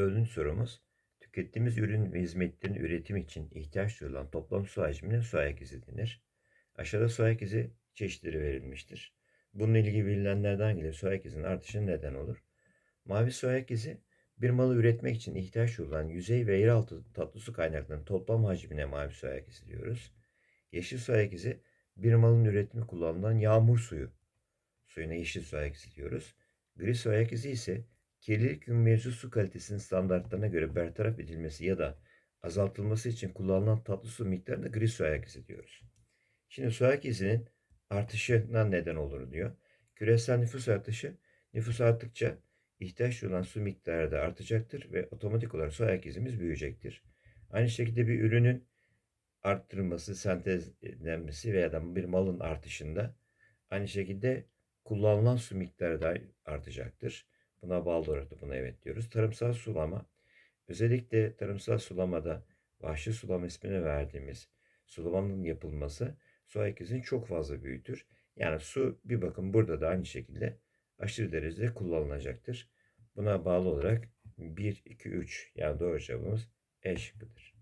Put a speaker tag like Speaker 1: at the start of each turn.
Speaker 1: Dördüncü sorumuz. Tükettiğimiz ürün ve hizmetlerin üretimi için ihtiyaç duyulan toplam su hacmine su ayak izi denir. Aşağıda su ayak izi çeşitleri verilmiştir. Bununla ilgili verilenlerden hangileri su ayak izinin artışına neden olur? Mavi su ayak izi bir malı üretmek için ihtiyaç duyulan yüzey ve yeraltı tatlı su kaynaklarının toplam hacmine mavi su ayak izi diyoruz. Yeşil su ayak izi bir malın üretimi kullanılan yağmur suyu suyuna yeşil su ayak izi diyoruz. Gri su ayak izi ise kirlilik ve mevcut su kalitesinin standartlarına göre bertaraf edilmesi ya da azaltılması için kullanılan tatlı su miktarına gri su ayak izi diyoruz. Şimdi su ayak izinin artışına neden olur diyor. Küresel nüfus artışı nüfus arttıkça ihtiyaç duyulan su miktarı da artacaktır ve otomatik olarak su ayak izimiz büyüyecektir. Aynı şekilde bir ürünün arttırılması, sentezlenmesi veya da bir malın artışında aynı şekilde kullanılan su miktarı da artacaktır. Buna bağlı olarak buna evet diyoruz. Tarımsal sulama özellikle tarımsal sulamada vahşi sulama ismini verdiğimiz sulamanın yapılması su izini çok fazla büyütür. Yani su bir bakın burada da aynı şekilde aşırı derecede kullanılacaktır. Buna bağlı olarak 1, 2, 3 yani doğru cevabımız E şıkkıdır.